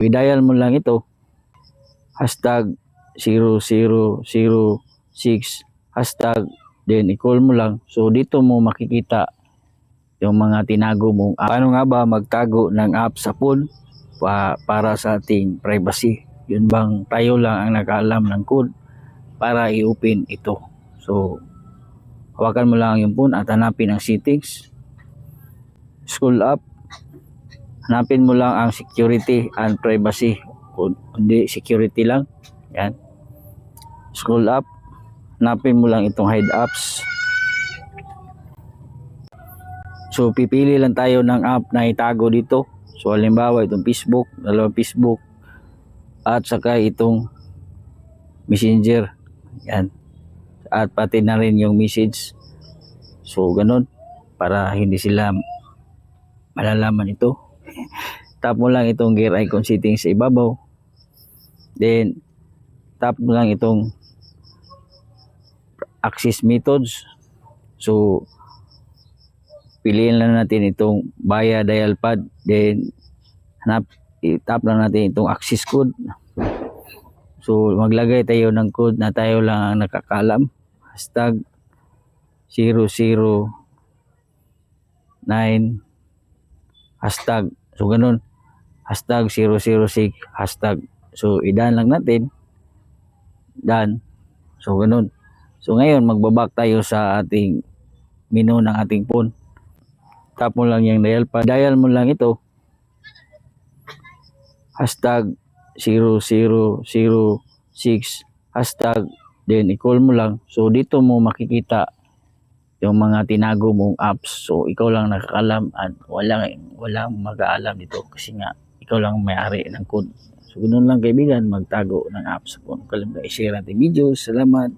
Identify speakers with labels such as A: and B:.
A: I-dial mo lang ito. Hashtag 0006 hashtag then i-call mo lang. So dito mo makikita yung mga tinago app. Paano nga ba magtago ng app sa phone pa, para sa ating privacy? Yun bang tayo lang ang nakaalam ng code para i-open ito. So hawakan mo lang yung phone at hanapin ang settings. Scroll up. Hanapin mo lang ang security and privacy. Kung hindi security lang. Yan. Scroll up. Hanapin mo lang itong hide apps. So pipili lang tayo ng app na itago dito. So halimbawa itong Facebook, dalawang Facebook at saka itong Messenger. Yan. At pati na rin yung message. So ganun para hindi sila malalaman ito. Tap mo lang itong gear icon settings sa ibabaw. Then tap mo lang itong access methods. So piliin lang natin itong via dial pad then hanap i-tap lang natin itong access code so maglagay tayo ng code na tayo lang ang nakakalam hashtag 009 hashtag so ganun. Hashtag 006 hashtag so idan lang natin. Dan so ganun. So ngayon magbabak tayo sa ating menu ng ating phone. Tap mo lang yung dial pa dial mo lang ito. Hashtag 0006 hashtag then i-call mo lang. So dito mo makikita yung mga tinago mong apps so ikaw lang nakakalam at walang walang mag-aalam dito kasi nga ikaw lang may-ari ng code. So ganun lang kaibigan magtago ng apps. Kung kalam ka i-share natin videos salamat